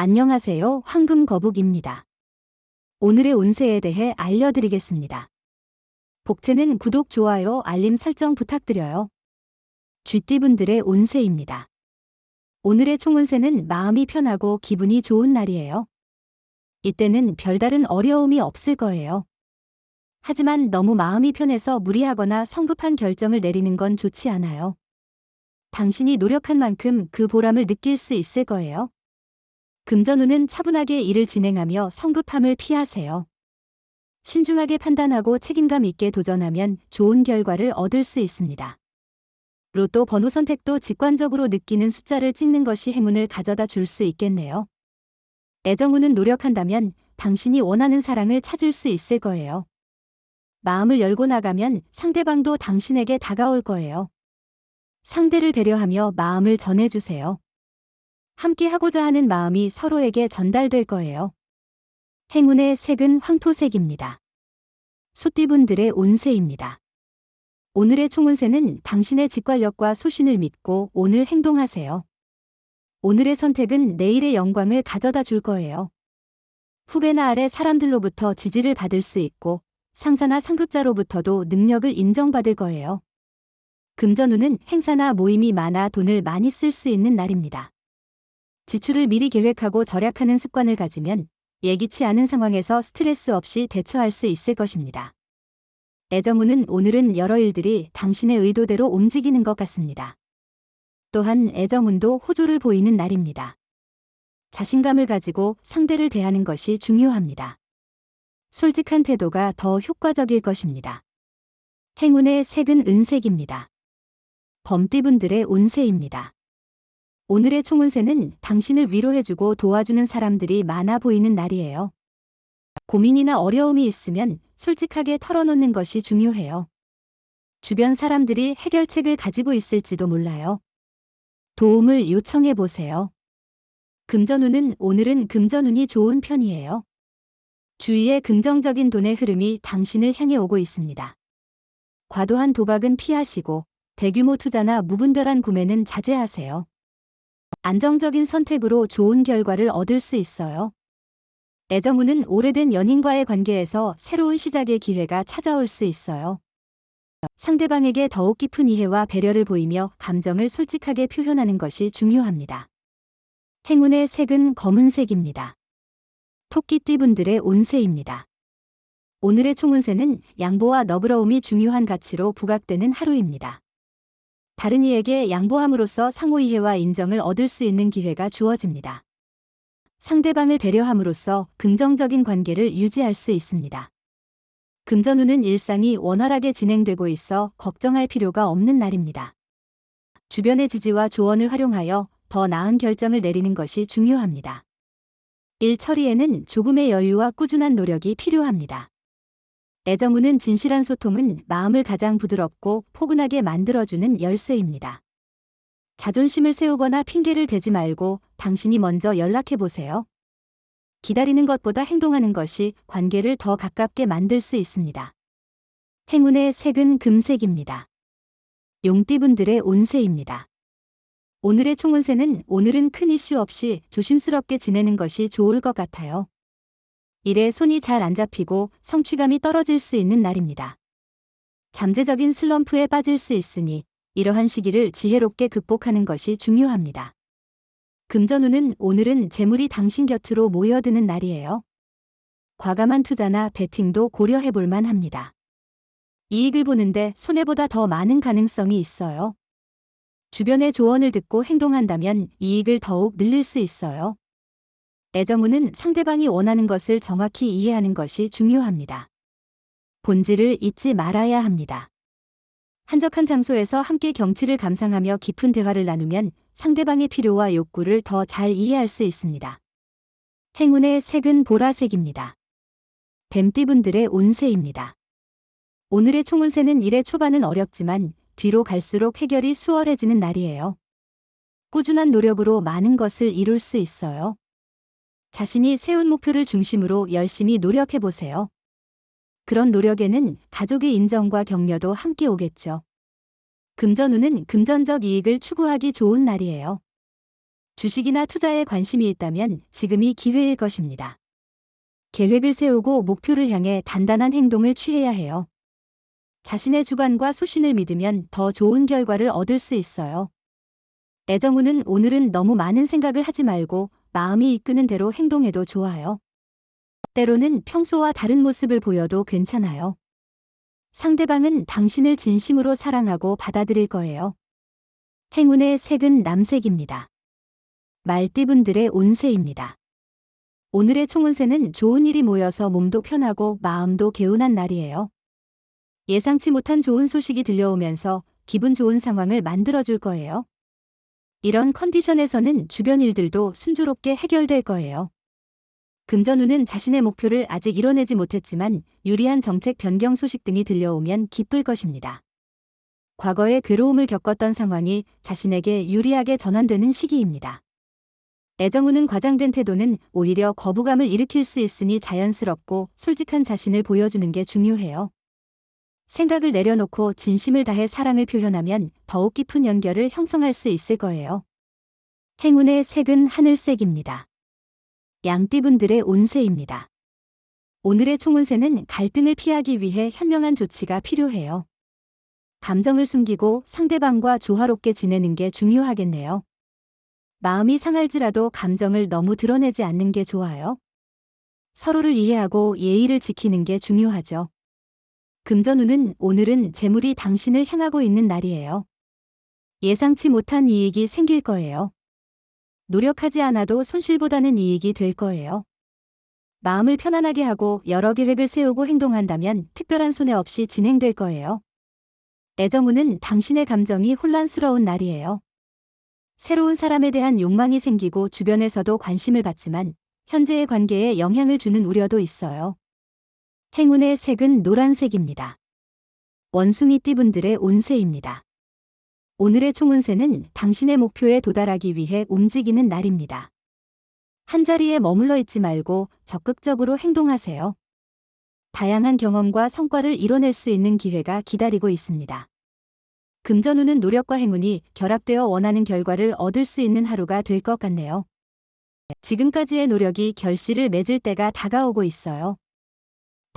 안녕하세요. 황금거북입니다. 오늘의 운세에 대해 알려드리겠습니다. 복채는 구독, 좋아요, 알림 설정 부탁드려요. 쥐띠분들의 운세입니다. 오늘의 총운세는 마음이 편하고 기분이 좋은 날이에요. 이때는 별다른 어려움이 없을 거예요. 하지만 너무 마음이 편해서 무리하거나 성급한 결정을 내리는 건 좋지 않아요. 당신이 노력한 만큼 그 보람을 느낄 수 있을 거예요. 금전운은 차분하게 일을 진행하며 성급함을 피하세요. 신중하게 판단하고 책임감 있게 도전하면 좋은 결과를 얻을 수 있습니다. 로또 번호 선택도 직관적으로 느끼는 숫자를 찍는 것이 행운을 가져다 줄 수 있겠네요. 애정운은 노력한다면 당신이 원하는 사랑을 찾을 수 있을 거예요. 마음을 열고 나가면 상대방도 당신에게 다가올 거예요. 상대를 배려하며 마음을 전해주세요. 함께 하고자 하는 마음이 서로에게 전달될 거예요. 행운의 색은 황토색입니다. 소띠분들의 운세입니다. 오늘의 총운세는 당신의 직관력과 소신을 믿고 오늘 행동하세요. 오늘의 선택은 내일의 영광을 가져다 줄 거예요. 후배나 아래 사람들로부터 지지를 받을 수 있고 상사나 상급자로부터도 능력을 인정받을 거예요. 금전운은 행사나 모임이 많아 돈을 많이 쓸 수 있는 날입니다. 지출을 미리 계획하고 절약하는 습관을 가지면 예기치 않은 상황에서 스트레스 없이 대처할 수 있을 것입니다. 애정운은 오늘은 여러 일들이 당신의 의도대로 움직이는 것 같습니다. 또한 애정운도 호조를 보이는 날입니다. 자신감을 가지고 상대를 대하는 것이 중요합니다. 솔직한 태도가 더 효과적일 것입니다. 행운의 색은 은색입니다. 범띠분들의 운세입니다. 오늘의 총운세는 당신을 위로해주고 도와주는 사람들이 많아 보이는 날이에요. 고민이나 어려움이 있으면 솔직하게 털어놓는 것이 중요해요. 주변 사람들이 해결책을 가지고 있을지도 몰라요. 도움을 요청해 보세요. 금전운은 오늘은 금전운이 좋은 편이에요. 주위에 긍정적인 돈의 흐름이 당신을 향해 오고 있습니다. 과도한 도박은 피하시고 대규모 투자나 무분별한 구매는 자제하세요. 안정적인 선택으로 좋은 결과를 얻을 수 있어요. 애정운은 오래된 연인과의 관계에서 새로운 시작의 기회가 찾아올 수 있어요. 상대방에게 더욱 깊은 이해와 배려를 보이며 감정을 솔직하게 표현하는 것이 중요합니다. 행운의 색은 검은색입니다. 토끼띠분들의 운세입니다. 오늘의 총운세는 양보와 너그러움이 중요한 가치로 부각되는 하루입니다. 다른 이에게 양보함으로써 상호 이해와 인정을 얻을 수 있는 기회가 주어집니다. 상대방을 배려함으로써 긍정적인 관계를 유지할 수 있습니다. 금전운은 일상이 원활하게 진행되고 있어 걱정할 필요가 없는 날입니다. 주변의 지지와 조언을 활용하여 더 나은 결정을 내리는 것이 중요합니다. 일 처리에는 조금의 여유와 꾸준한 노력이 필요합니다. 애정운은 진실한 소통은 마음을 가장 부드럽고 포근하게 만들어주는 열쇠입니다. 자존심을 세우거나 핑계를 대지 말고 당신이 먼저 연락해 보세요. 기다리는 것보다 행동하는 것이 관계를 더 가깝게 만들 수 있습니다. 행운의 색은 금색입니다. 용띠분들의 운세입니다. 오늘의 총운세는 오늘은 큰 이슈 없이 조심스럽게 지내는 것이 좋을 것 같아요. 일에 손이 잘 안 잡히고 성취감이 떨어질 수 있는 날입니다. 잠재적인 슬럼프에 빠질 수 있으니 이러한 시기를 지혜롭게 극복하는 것이 중요합니다. 금전운은 오늘은 재물이 당신 곁으로 모여드는 날이에요. 과감한 투자나 베팅도 고려해 볼 만 합니다. 이익을 보는데 손해보다 더 많은 가능성이 있어요. 주변의 조언을 듣고 행동한다면 이익을 더욱 늘릴 수 있어요. 애정운은 상대방이 원하는 것을 정확히 이해하는 것이 중요합니다. 본질을 잊지 말아야 합니다. 한적한 장소에서 함께 경치를 감상하며 깊은 대화를 나누면 상대방의 필요와 욕구를 더 잘 이해할 수 있습니다. 행운의 색은 보라색입니다. 뱀띠분들의 운세입니다. 오늘의 총운세는 일의 초반은 어렵지만 뒤로 갈수록 해결이 수월해지는 날이에요. 꾸준한 노력으로 많은 것을 이룰 수 있어요. 자신이 세운 목표를 중심으로 열심히 노력해 보세요. 그런 노력에는 가족의 인정과 격려도 함께 오겠죠. 금전운은 금전적 이익을 추구하기 좋은 날이에요. 주식이나 투자에 관심이 있다면 지금이 기회일 것입니다. 계획을 세우고 목표를 향해 단단한 행동을 취해야 해요. 자신의 주관과 소신을 믿으면 더 좋은 결과를 얻을 수 있어요. 애정우는 오늘은 너무 많은 생각을 하지 말고 마음이 이끄는 대로 행동해도 좋아요. 때로는 평소와 다른 모습을 보여도 괜찮아요. 상대방은 당신을 진심으로 사랑하고 받아들일 거예요. 행운의 색은 남색입니다. 말띠분들의 운세입니다. 오늘의 총운세는 좋은 일이 모여서 몸도 편하고 마음도 개운한 날이에요. 예상치 못한 좋은 소식이 들려오면서 기분 좋은 상황을 만들어줄 거예요. 이런 컨디션에서는 주변 일들도 순조롭게 해결될 거예요. 금전운은 자신의 목표를 아직 이뤄내지 못했지만 유리한 정책 변경 소식 등이 들려오면 기쁠 것입니다. 과거에 괴로움을 겪었던 상황이 자신에게 유리하게 전환되는 시기입니다. 애정우는 과장된 태도는 오히려 거부감을 일으킬 수 있으니 자연스럽고 솔직한 자신을 보여주는 게 중요해요. 생각을 내려놓고 진심을 다해 사랑을 표현하면 더욱 깊은 연결을 형성할 수 있을 거예요. 행운의 색은 하늘색입니다. 양띠분들의 운세입니다. 오늘의 총운세는 갈등을 피하기 위해 현명한 조치가 필요해요. 감정을 숨기고 상대방과 조화롭게 지내는 게 중요하겠네요. 마음이 상할지라도 감정을 너무 드러내지 않는 게 좋아요. 서로를 이해하고 예의를 지키는 게 중요하죠. 금전운은 오늘은 재물이 당신을 향하고 있는 날이에요. 예상치 못한 이익이 생길 거예요. 노력하지 않아도 손실보다는 이익이 될 거예요. 마음을 편안하게 하고 여러 계획을 세우고 행동한다면 특별한 손해 없이 진행될 거예요. 애정운은 당신의 감정이 혼란스러운 날이에요. 새로운 사람에 대한 욕망이 생기고 주변에서도 관심을 받지만 현재의 관계에 영향을 주는 우려도 있어요. 행운의 색은 노란색입니다. 원숭이 띠분들의 운세입니다. 오늘의 총운세는 당신의 목표에 도달하기 위해 움직이는 날입니다. 한자리에 머물러 있지 말고 적극적으로 행동하세요. 다양한 경험과 성과를 이뤄낼 수 있는 기회가 기다리고 있습니다. 금전운은 노력과 행운이 결합되어 원하는 결과를 얻을 수 있는 하루가 될 것 같네요. 지금까지의 노력이 결실을 맺을 때가 다가오고 있어요.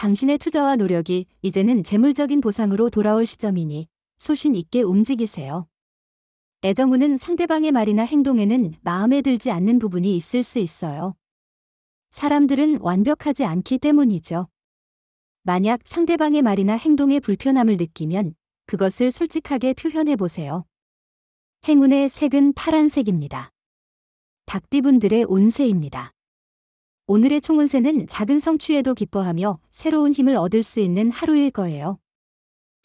당신의 투자와 노력이 이제는 재물적인 보상으로 돌아올 시점이니 소신 있게 움직이세요. 애정우는 상대방의 말이나 행동에는 마음에 들지 않는 부분이 있을 수 있어요. 사람들은 완벽하지 않기 때문이죠. 만약 상대방의 말이나 행동에 불편함을 느끼면 그것을 솔직하게 표현해 보세요. 행운의 색은 파란색입니다. 닭띠분들의 운세입니다. 오늘의 총운세는 작은 성취에도 기뻐하며 새로운 힘을 얻을 수 있는 하루일 거예요.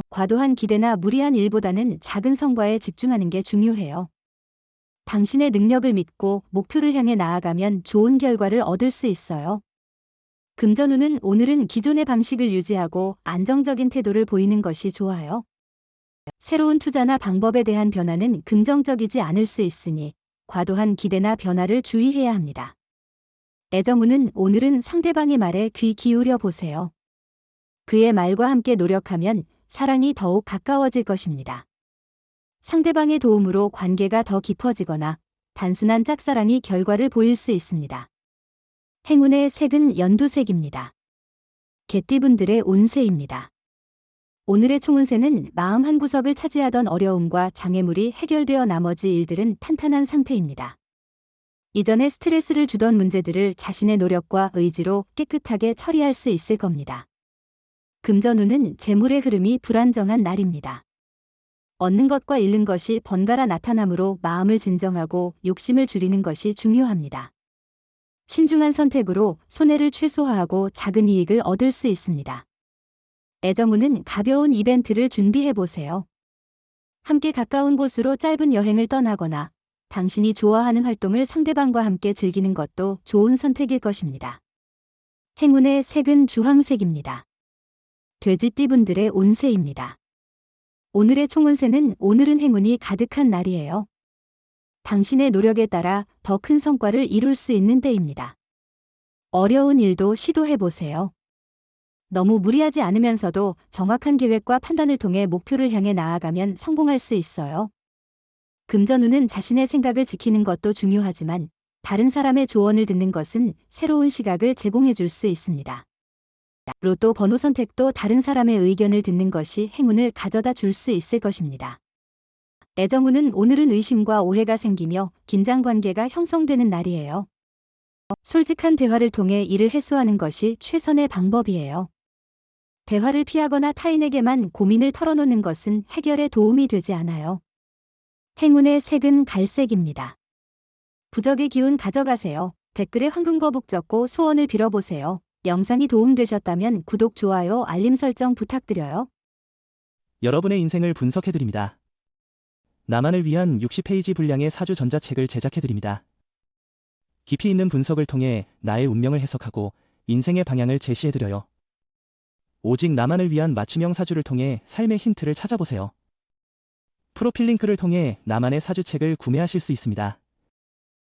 과도한 기대나 무리한 일보다는 작은 성과에 집중하는 게 중요해요. 당신의 능력을 믿고 목표를 향해 나아가면 좋은 결과를 얻을 수 있어요. 금전운은 오늘은 기존의 방식을 유지하고 안정적인 태도를 보이는 것이 좋아요. 새로운 투자나 방법에 대한 변화는 긍정적이지 않을 수 있으니 과도한 기대나 변화를 주의해야 합니다. 애정우는 오늘은 상대방의 말에 귀 기울여 보세요. 그의 말과 함께 노력하면 사랑이 더욱 가까워질 것입니다. 상대방의 도움으로 관계가 더 깊어지거나 단순한 짝사랑이 결과를 보일 수 있습니다. 행운의 색은 연두색입니다. 개띠분들의 운세입니다. 오늘의 총운세는 마음 한구석을 차지하던 어려움과 장애물이 해결되어 나머지 일들은 탄탄한 상태입니다. 이전에 스트레스를 주던 문제들을 자신의 노력과 의지로 깨끗하게 처리할 수 있을 겁니다. 금전운은 재물의 흐름이 불안정한 날입니다. 얻는 것과 잃는 것이 번갈아 나타나므로 마음을 진정하고 욕심을 줄이는 것이 중요합니다. 신중한 선택으로 손해를 최소화하고 작은 이익을 얻을 수 있습니다. 애정운은 가벼운 이벤트를 준비해 보세요. 함께 가까운 곳으로 짧은 여행을 떠나거나 당신이 좋아하는 활동을 상대방과 함께 즐기는 것도 좋은 선택일 것입니다. 행운의 색은 주황색입니다. 돼지띠분들의 운세입니다. 오늘의 총운세는 오늘은 행운이 가득한 날이에요. 당신의 노력에 따라 더 큰 성과를 이룰 수 있는 때입니다. 어려운 일도 시도해 보세요. 너무 무리하지 않으면서도 정확한 계획과 판단을 통해 목표를 향해 나아가면 성공할 수 있어요. 금전운은 자신의 생각을 지키는 것도 중요하지만 다른 사람의 조언을 듣는 것은 새로운 시각을 제공해 줄 수 있습니다. 로또 번호 선택도 다른 사람의 의견을 듣는 것이 행운을 가져다 줄 수 있을 것입니다. 애정운은 오늘은 의심과 오해가 생기며 긴장 관계가 형성되는 날이에요. 솔직한 대화를 통해 이를 해소하는 것이 최선의 방법이에요. 대화를 피하거나 타인에게만 고민을 털어놓는 것은 해결에 도움이 되지 않아요. 행운의 색은 갈색입니다. 부적의 기운 가져가세요. 댓글에 황금거북 적고 소원을 빌어보세요. 영상이 도움되셨다면 구독, 좋아요, 알림 설정 부탁드려요. 여러분의 인생을 분석해드립니다. 나만을 위한 60페이지 분량의 사주 전자책을 제작해드립니다. 깊이 있는 분석을 통해 나의 운명을 해석하고 인생의 방향을 제시해드려요. 오직 나만을 위한 맞춤형 사주를 통해 삶의 힌트를 찾아보세요. 프로필 링크를 통해 나만의 사주책을 구매하실 수 있습니다.